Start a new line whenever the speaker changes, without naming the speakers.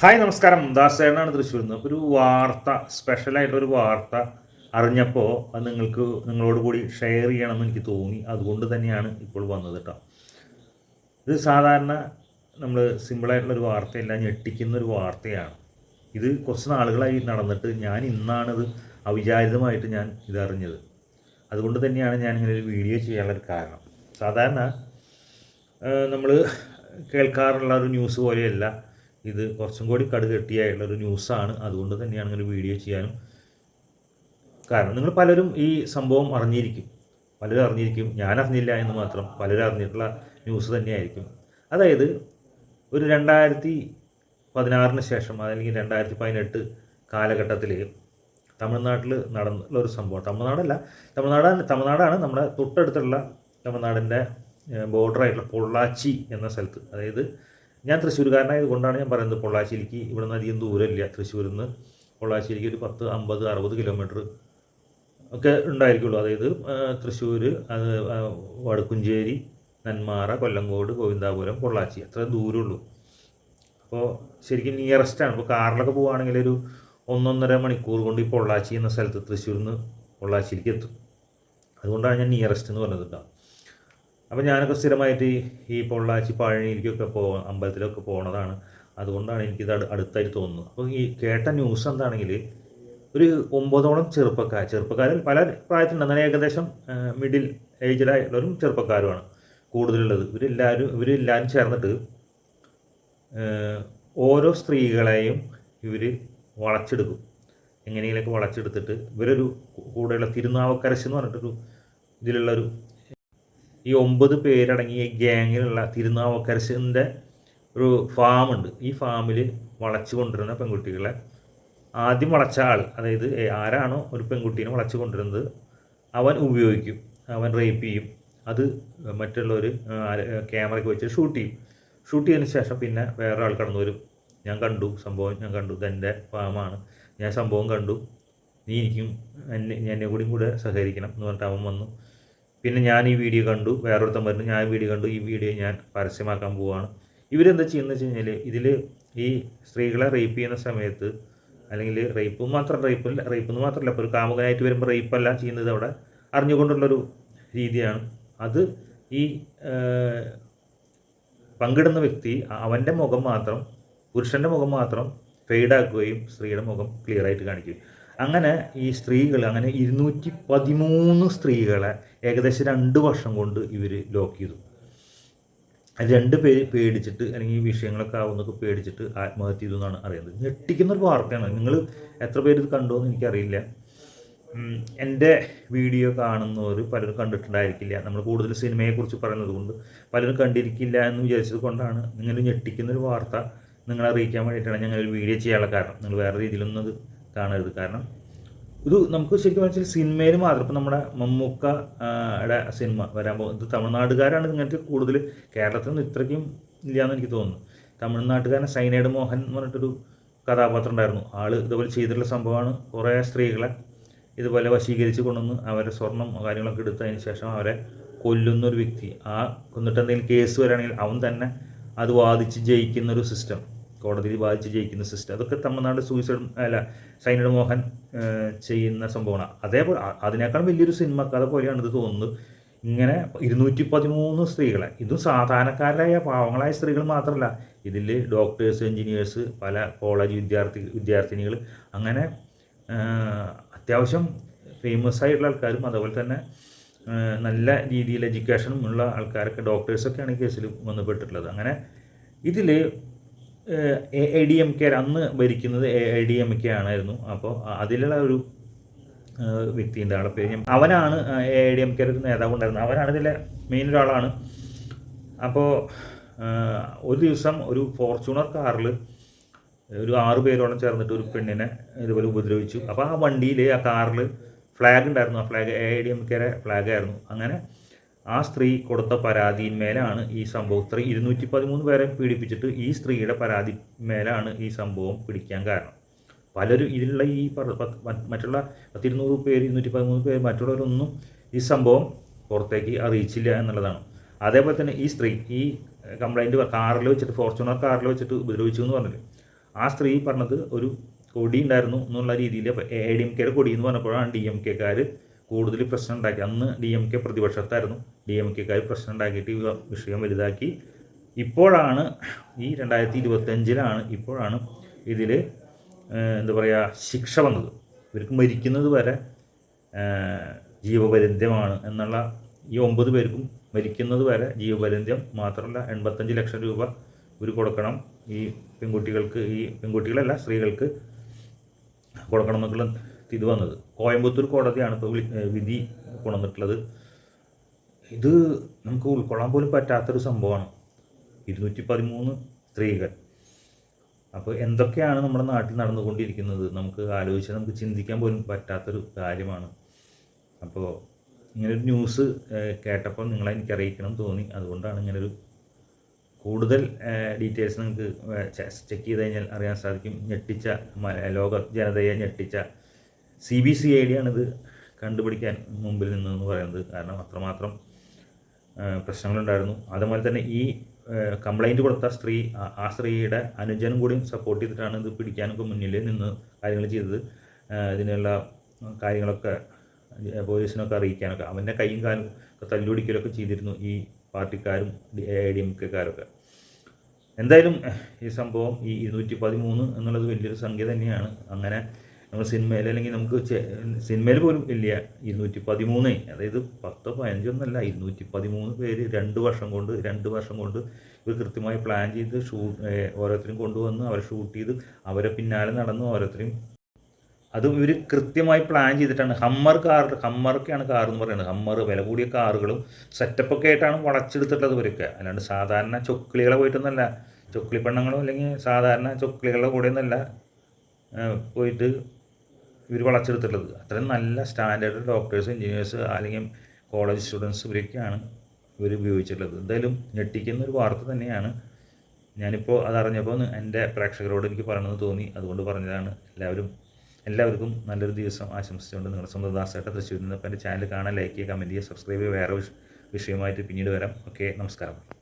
Hi നമസ്കാരം. ദാസേനാണ് തൃശ്ശൂരിൽ നിന്ന്. ഒരു വാർത്ത സ്പെഷ്യലായിട്ടൊരു വാർത്ത അറിഞ്ഞപ്പോൾ അത് നിങ്ങൾക്ക് നിങ്ങളോട് കൂടി ഷെയർ ചെയ്യണമെന്ന് എനിക്ക് തോന്നി. അതുകൊണ്ട് തന്നെയാണ് ഇപ്പോൾ വന്നത് കേട്ടോ ഇത് സാധാരണ നമ്മൾ സിമ്പിളായിട്ടുള്ളൊരു വാർത്തയല്ല ഞെട്ടിക്കുന്ന ഒരു വാർത്തയാണ്. ഇത് കുറച്ച് നാളുകളായി നടന്നിട്ട് ഞാൻ ഇന്നാണിത് അവിചാരിതമായിട്ട് ഞാൻ ഇതറിഞ്ഞത്. അതുകൊണ്ട് തന്നെയാണ് ഞാൻ ഇങ്ങനെ ഒരു വീഡിയോ ചെയ്യാനുള്ളൊരു കാരണം. സാധാരണ നമ്മൾ കേൾക്കാറുള്ള ഒരു ന്യൂസ് പോലെയല്ല ഇത് കുറച്ചും കൂടി കടുകെട്ടിയായുള്ള ഒരു ന്യൂസാണ്. അതുകൊണ്ട് തന്നെയാണ് ഇങ്ങനെ വീഡിയോ ചെയ്യാനും. കാരണം നിങ്ങൾ പലരും ഈ സംഭവം അറിഞ്ഞിരിക്കും. പലരും അറിഞ്ഞിരിക്കും. ഞാൻ അറിഞ്ഞില്ല എന്ന് മാത്രം പലരും അറിഞ്ഞിട്ടുള്ള ന്യൂസ് തന്നെയായിരിക്കും. അതായത് ഒരു രണ്ടായിരത്തി പതിനാറിന് ശേഷം അല്ലെങ്കിൽ രണ്ടായിരത്തി പതിനെട്ട് കാലഘട്ടത്തിൽ തമിഴ്നാട്ടിൽ നടന്നുള്ള ഒരു സംഭവം. തമിഴ്നാടല്ല തമിഴ്നാട് തമിഴ്നാടാണ് നമ്മുടെ തൊട്ടടുത്തുള്ള തമിഴ്നാടിന്റെ ബോർഡറായിട്ടുള്ള പൊള്ളാച്ചി എന്ന സ്ഥലത്ത്. അതായത് ഞാൻ തൃശ്ശൂർക്കാരനായത് കൊണ്ടാണ് ഞാൻ പറയുന്നത് പൊള്ളാശ്ശേരിക്ക് ഇവിടെ നിന്ന് അധികം ദൂരമില്ല. തൃശ്ശൂരിൽ നിന്ന് പൊള്ളാശ്ശേരിക്ക് ഒരു പത്ത് അമ്പത് അറുപത് കിലോമീറ്റർ ഒക്കെ ഉണ്ടായിരിക്കുള്ളൂ. അതായത് തൃശ്ശൂർ അത് വടക്കുംചേരി നന്മാറ കൊല്ലങ്കോട് ഗോവിന്ദാപുരം പൊള്ളാച്ചി അത്ര ദൂരമുള്ളൂ. അപ്പോൾ ശരിക്കും നിയറസ്റ്റ് ആണ് ഇപ്പോൾ കാറിലൊക്കെ പോവുകയാണെങ്കിൽ ഒരു ഒന്നൊന്നര മണിക്കൂർ കൊണ്ട് ഈ പൊള്ളാച്ചി എന്ന സ്ഥലത്ത് തൃശ്ശൂരിൽ നിന്ന് പൊള്ളാച്ചിയിലേക്ക് എത്തും. അതുകൊണ്ടാണ് ഞാൻ നിയറസ്റ്റ് എന്ന് പറഞ്ഞത് കേട്ടോ. അപ്പോൾ ഞാനൊക്കെ സ്ഥിരമായിട്ട് ഈ- പൊള്ളാച്ചി പഴനിയിലേക്കൊക്കെ പോ അമ്പലത്തിലൊക്കെ പോണതാണ്. അതുകൊണ്ടാണ് എനിക്കിത് അടു അടുത്തായിട്ട് തോന്നുന്നത്. അപ്പോൾ ഈ കേട്ട ന്യൂസ് എന്താണെങ്കിൽ ഒരു ഒമ്പതോളം ചെറുപ്പക്കാർ ചെറുപ്പക്കാരിൽ പല പ്രായത്തിലുണ്ട്. എന്നാൽ ഏകദേശം മിഡിൽ ഏജിലായിട്ടുള്ളവരും ചെറുപ്പക്കാരുമാണ് കൂടുതലുള്ളത്. ഇവരെല്ലാവരും ഇവരെല്ലാവരും ചേർന്നിട്ട് ഓരോ സ്ത്രീകളെയും ഇവർ വളച്ചെടുക്കും. എങ്ങനെയെങ്കിലൊക്കെ വളച്ചെടുത്തിട്ട് ഇവരൊരു കൂടെയുള്ള തിരുനാവക്കരശ് എന്ന് പറഞ്ഞിട്ടൊരു ഇതിലുള്ളൊരു ഈ ഒമ്പത് പേരടങ്ങിയ ഗ്യാങ്ങിലുള്ള തിരുനാവക്കരശന്റെ ഒരു ഫാമുണ്ട്. ഈ ഫാമിൽ വളച്ചു കൊണ്ടുവരുന്ന പെൺകുട്ടികളെ ആദ്യം വളച്ച ആൾ അതായത് ആരാണോ ഒരു പെൺകുട്ടീനെ വളച്ചു കൊണ്ടുവരുന്നത് അവൻ ഉപയോഗിക്കും അവൻ റേപ്പ് ചെയ്യും. അത് മറ്റുള്ളവർ ക്യാമറയ്ക്ക് വെച്ച് ഷൂട്ട് ചെയ്യും. ഷൂട്ട് ചെയ്തതിന് ശേഷം പിന്നെ വേറെ ആൾ കടന്നു വരും. ഞാൻ കണ്ടു സംഭവം ഞാൻ കണ്ടു. ഇതെന്റെ ഫാമാണ്. ഞാൻ സംഭവം കണ്ടു. നീ എനിക്കും എന്നെ എന്നെ കൂടിയും കൂടെ സഹകരിക്കണം എന്ന് പറഞ്ഞിട്ട് അവൻ വന്നു. പിന്നെ ഞാൻ ഈ വീഡിയോ കണ്ടു വേറൊരുത്തൻ പറഞ്ഞു ഞാൻ വീഡിയോ കണ്ടു ഈ വീഡിയോ ഞാൻ പരസ്യമാക്കാൻ പോവുകയാണ് ഇവരെന്താ ചെയ്യുന്നത് വെച്ച് കഴിഞ്ഞാൽ ഇതിൽ ഈ സ്ത്രീകളെ റേപ്പ് ചെയ്യുന്ന സമയത്ത് അല്ലെങ്കിൽ റേപ്പ് മാത്രം റേപ്പ് റേപ്പ് എന്ന് മാത്രമല്ല ഇപ്പോൾ ഒരു കാമുകനായിട്ട് വരുമ്പോൾ റേപ്പല്ല ചെയ്യുന്നത് അവിടെ അറിഞ്ഞുകൊണ്ടുള്ളൊരു രീതിയാണ്. അത് ഈ പങ്കിടുന്ന വ്യക്തി അവന്റെ മുഖം മാത്രം പുരുഷന്റെ മുഖം മാത്രം ഫെയ്ഡാക്കുകയും സ്ത്രീയുടെ മുഖം ക്ലിയർ ആയിട്ട് കാണിക്കുകയും അങ്ങനെ ഈ സ്ത്രീകൾ അങ്ങനെ ഇരുന്നൂറ്റി പതിമൂന്ന് സ്ത്രീകളെ ഏകദേശം രണ്ട് വർഷം കൊണ്ട് ഇവർ ലോക്ക് ചെയ്തു. രണ്ട് പേര് പേടിച്ചിട്ട് അല്ലെങ്കിൽ ഈ വിഷയങ്ങളൊക്കെ ആവുന്നൊക്കെ പേടിച്ചിട്ട് ആത്മഹത്യ ചെയ്തു എന്നാണ് അറിയുന്നത്. ഞെട്ടിക്കുന്ന ഒരു വാർത്തയാണ്. നിങ്ങൾ എത്ര പേര് ഇത് കണ്ടോ എന്ന് എനിക്കറിയില്ല. എന്റെ വീഡിയോ കാണുന്നവർ പലരും കണ്ടിട്ടുണ്ടായിരിക്കില്ല. നമ്മൾ കൂടുതൽ സിനിമയെക്കുറിച്ച് പറയുന്നത് കൊണ്ട് പലരും കണ്ടിരിക്കില്ല എന്ന് വിചാരിച്ചത് കൊണ്ടാണ് നിങ്ങൾ ഞെട്ടിക്കുന്നൊരു വാർത്ത നിങ്ങളെ അറിയിക്കാൻ വേണ്ടിയിട്ടാണ് ഞങ്ങൾ ഒരു വീഡിയോ ചെയ്യാനുള്ള കാരണം. നിങ്ങൾ വേറെ രീതിയിലൊന്നും അത് കാണരുത്. കാരണം ഇത് നമുക്ക് ശരിക്കും മനസ്സിലായി സിനിമയിൽ മാത്രം ഇപ്പം നമ്മുടെ മമ്മൂക്ക ടെ സിനിമ വരാൻ പോകുന്നത് ഇത് തമിഴ്നാട്ടുകാരാണ് ഇങ്ങനത്തെ കൂടുതൽ കേരളത്തിൽ നിന്ന് ഇത്രയ്ക്കും ഇല്ലയെന്ന് എനിക്ക് തോന്നുന്നു. തമിഴ്നാട്ടുകാരൻ സൈനൈഡ് മോഹൻ എന്ന് പറഞ്ഞിട്ടൊരു കഥാപാത്രം ഉണ്ടായിരുന്നു. ആൾ ഇതുപോലെ ചെയ്തിട്ടുള്ള സംഭവമാണ്. കുറേ സ്ത്രീകളെ ഇതുപോലെ വശീകരിച്ച് കൊണ്ടുവന്ന് അവരെ സ്വർണം കാര്യങ്ങളൊക്കെ എടുത്തതിന് ശേഷം അവരെ കൊല്ലുന്ന ഒരു വ്യക്തി. ആ കൊന്നിട്ട് എന്തെങ്കിലും കേസ് വരികയാണെങ്കിൽ അവൻ തന്നെ അത് വാദിച്ച് ജയിക്കുന്ന ഒരു സിസ്റ്റം കോടതിയിൽ വാദിച്ച് ജയിക്കുന്ന സിസ്റ്റം. അതൊക്കെ തമിഴ്നാട് സൂയിസൈഡ് അല്ല സൈനഡ് മോഹൻ ചെയ്യുന്ന സംഭവമാണ്. അതേപോലെ അതിനേക്കാൾ വലിയൊരു സിനിമ കഥ പോലെയാണ് ഇത് തോന്നുന്നത്. ഇങ്ങനെ ഇരുന്നൂറ്റി പതിമൂന്ന് സ്ത്രീകളെ ഇതും സാധാരണക്കാരായ പാവങ്ങളായ സ്ത്രീകൾ മാത്രമല്ല ഇതിൽ ഡോക്ടേഴ്സ് എഞ്ചിനീയേഴ്സ് പല കോളേജ് വിദ്യാർത്ഥി വിദ്യാർത്ഥിനികൾ അങ്ങനെ അത്യാവശ്യം ഫേമസ് ആയിട്ടുള്ള ആൾക്കാരും അതുപോലെ തന്നെ നല്ല രീതിയിൽ എഡ്യൂക്കേഷനും ഉള്ള ആൾക്കാരൊക്കെ ഡോക്ടേഴ്സൊക്കെയാണ് ഈ കേസിൽ വന്നപ്പെട്ടിട്ടുള്ളത് അങ്ങനെ ഇതിൽ എ ഡി എം കെ അന്ന് ഭരിക്കുന്നത് എ ഡി എം കെ ആണായിരുന്നു അപ്പോൾ അതിലുള്ള ഒരു വ്യക്തിയുണ്ട് ആളെ പേര് അവനാണ് എ ഡി എം കെ നേതാവ് ഉണ്ടായിരുന്നത്. അവനാണ് ഇതിലെ മെയിൻ ഒരാളാണ്. അപ്പോൾ ഒരു ദിവസം ഒരു ഫോർച്യൂണർ കാറിൽ ഒരു ആറ് പേരോളം ചേർന്നിട്ട് ഒരു പെണ്ണിനെ ഇതുപോലെ ഉപദ്രവിച്ചു. അപ്പോൾ ആ വണ്ടിയിൽ ആ കാറിൽ ഫ്ലാഗ് ഉണ്ടായിരുന്നു. ആ ഫ്ലാഗ് എ ഡി എം കെയുടെ ഫ്ലാഗ് ആയിരുന്നു. അങ്ങനെ ആ സ്ത്രീ കൊടുത്ത പരാതിയിന്മേലാണ് ഈ സംഭവം. ഇത്ര ഇരുന്നൂറ്റി പതിമൂന്ന് പേരെ പീഡിപ്പിച്ചിട്ട് ഈ സ്ത്രീയുടെ പരാതിമേലാണ് ഈ സംഭവം പിടിക്കാൻ കാരണം. പലരും ഇതിലുള്ള ഈ മറ്റുള്ള പത്തിരുന്നൂറ് പേര് ഇരുന്നൂറ്റി പതിമൂന്ന് പേര് മറ്റുള്ളവരൊന്നും ഈ സംഭവം പുറത്തേക്ക് അറിയിച്ചില്ല എന്നുള്ളതാണ്. അതേപോലെ തന്നെ ഈ സ്ത്രീ ഈ കംപ്ലൈന്റ് കാറിൽ വെച്ചിട്ട് ഫോർച്യൂണർ കാറിൽ വെച്ചിട്ട് ഉപദ്രവിച്ചു എന്ന് പറഞ്ഞത് ആ സ്ത്രീ പറഞ്ഞത് ഒരു കൊടി ഉണ്ടായിരുന്നു എന്നുള്ള രീതിയിൽ എ ഡി എം കെയുടെ കൊടി എന്ന് പറഞ്ഞപ്പോഴാണ് ഡി എം കെക്കാർ കൂടുതൽ പ്രശ്നം ഉണ്ടാക്കി. അന്ന് ഡി എം കെ പ്രതിപക്ഷത്തായിരുന്നു. ഡി എം കെക്കാർ പ്രശ്നം ഉണ്ടാക്കിയിട്ട് വിഷയം വലുതാക്കി. ഇപ്പോഴാണ് ഈ രണ്ടായിരത്തി ഇരുപത്തഞ്ചിലാണ് ഇപ്പോഴാണ് ഇതിൽ എന്താ പറയുക ശിക്ഷ വന്നത്. ഇവർക്ക് മരിക്കുന്നത് വരെ ജീവപര്യന്തമാണ് എന്നുള്ള ഈ ഒമ്പത് പേർക്കും മരിക്കുന്നത് വരെ ജീവപര്യന്തം മാത്രമല്ല എൺപത്തഞ്ച് ലക്ഷം രൂപ ഇവർ കൊടുക്കണം. ഈ പെൺകുട്ടികൾക്ക് ഈ പെൺകുട്ടികളല്ല സ്ത്രീകൾക്ക് കൊടുക്കണം എന്നൊക്കെയുള്ള ഇത് വന്നത്. കോയമ്പത്തൂർ കോടതിയാണ് ഇപ്പോൾ വിധി കൊണ്ടുവന്നിട്ടുള്ളത്. ഇത് നമുക്ക് ഉൾക്കൊള്ളാൻ പോലും പറ്റാത്തൊരു സംഭവമാണ്. ഇരുന്നൂറ്റി പതിമൂന്ന് സ്ത്രീകൾ. അപ്പോൾ എന്തൊക്കെയാണ് നമ്മുടെ നാട്ടിൽ നടന്നുകൊണ്ടിരിക്കുന്നത്? നമുക്ക് ആലോചിച്ചാൽ നമുക്ക് ചിന്തിക്കാൻ പോലും പറ്റാത്തൊരു കാര്യമാണ്. അപ്പോൾ ഇങ്ങനൊരു ന്യൂസ് കേട്ടപ്പോൾ നിങ്ങളെ എനിക്ക് അറിയിക്കണം തോന്നി. അതുകൊണ്ടാണ് ഇങ്ങനൊരു കൂടുതൽ ഡീറ്റെയിൽസ് നിങ്ങൾക്ക് ചെക്ക് ചെയ്ത് കഴിഞ്ഞാൽ അറിയാൻ സാധിക്കും. ഞെട്ടിച്ച ലോക ജനതയെ ഞെട്ടിച്ച C B C I D ആണിത് കണ്ടുപിടിക്കാൻ മുമ്പിൽ നിന്നെന്ന് പറയുന്നത്. കാരണം അത്രമാത്രം പ്രശ്നങ്ങളുണ്ടായിരുന്നു. അതുപോലെ തന്നെ ഈ കംപ്ലൈന്റ് കൊടുത്ത സ്ത്രീ ആ- സ്ത്രീയുടെ അനുജനും കൂടിയും സപ്പോർട്ട് ചെയ്തിട്ടാണ് ഇത് പിടിക്കാനൊക്കെ മുന്നിൽ നിന്ന് കാര്യങ്ങൾ ചെയ്തത്. ഇതിനുള്ള കാര്യങ്ങളൊക്കെ പോലീസിനൊക്കെ അറിയിക്കാനൊക്കെ അവന്റെ കൈയും കാലും തല്ലുപിടിക്കലൊക്കെ ചെയ്തിരുന്നു ഈ പാർട്ടിക്കാരും എ ഡി എം കെക്കാരൊക്കെ. എന്തായാലും ഈ സംഭവം ഈ ഇരുന്നൂറ്റി പതിമൂന്ന് എന്നുള്ളത് വലിയൊരു സംഖ്യ തന്നെയാണ്. അങ്ങനെ നമ്മൾ സിനിമയിൽ അല്ലെങ്കിൽ നമുക്ക് സിനിമയിൽ പോലും ഇല്ല. ഇരുന്നൂറ്റി പതിമൂന്ന് അതായത് പത്തോ പതിനഞ്ചോ ഒന്നല്ല ഇരുന്നൂറ്റി പതിമൂന്ന് പേര് രണ്ട് വർഷം കൊണ്ട് രണ്ട് വർഷം കൊണ്ട് ഇവർ കൃത്യമായി പ്ലാൻ ചെയ്ത് ഷൂ ഓരോരുത്തരും കൊണ്ടുവന്ന് അവരെ ഷൂട്ട് ചെയ്ത് അവരെ പിന്നാലെ നടന്ന് ഓരോരുത്തരും അത് ഇവർ കൃത്യമായി പ്ലാൻ ചെയ്തിട്ടാണ്. ഹമ്മർ കാർ ഹമ്മറൊക്കെയാണ് കാർ എന്ന് പറയുന്നത്. ഹമ്മർ വില കൂടിയ കാറുകളും സെറ്റപ്പൊക്കെ ആയിട്ടാണ് വളച്ചെടുത്തിട്ടുള്ളത് ഇവരൊക്കെ. അല്ലാണ്ട് സാധാരണ ചൊക്കിളികളെ പോയിട്ടൊന്നല്ല. ചൊക്കിളി പെണ്ണങ്ങളോ അല്ലെങ്കിൽ സാധാരണ ചൊക്കിളികളുടെ കൂടെ ഒന്നല്ല പോയിട്ട് ഇവർ വളച്ചെടുത്തിട്ടുള്ളത്. അത്രയും നല്ല സ്റ്റാൻഡേർഡ് ഡോക്ടേഴ്സ് എഞ്ചിനീയേഴ്സ് അല്ലെങ്കിൽ കോളേജ് സ്റ്റുഡൻസ് ഇവരൊക്കെയാണ് ഇവർ ഉപയോഗിച്ചിട്ടുള്ളത്. എന്തായാലും ഞെട്ടിക്കുന്ന ഒരു വാർത്ത തന്നെയാണ്. ഞാനിപ്പോൾ അതറിഞ്ഞപ്പോൾ എന്റെ പ്രേക്ഷകരോട് എനിക്ക് പറയണമെന്ന് തോന്നി. അതുകൊണ്ട് പറഞ്ഞതാണ്. എല്ലാവരും എല്ലാവർക്കും നല്ലൊരു ദിവസം ആശംസിച്ചുകൊണ്ട് നിങ്ങളുടെ സ്വന്തം ദാസേട്ട തൃശ്ശൂരിൽ നിന്ന് എന്റെ ചാനൽ കാണാൻ ലൈക്ക് ചെയ്യുക കമന്റ് ചെയ്യുക സബ്സ്ക്രൈബ് ചെയ്യുക വേറെ വിഷയമായിട്ട് പിന്നീട് വരാം. ഓക്കെ നമസ്കാരം.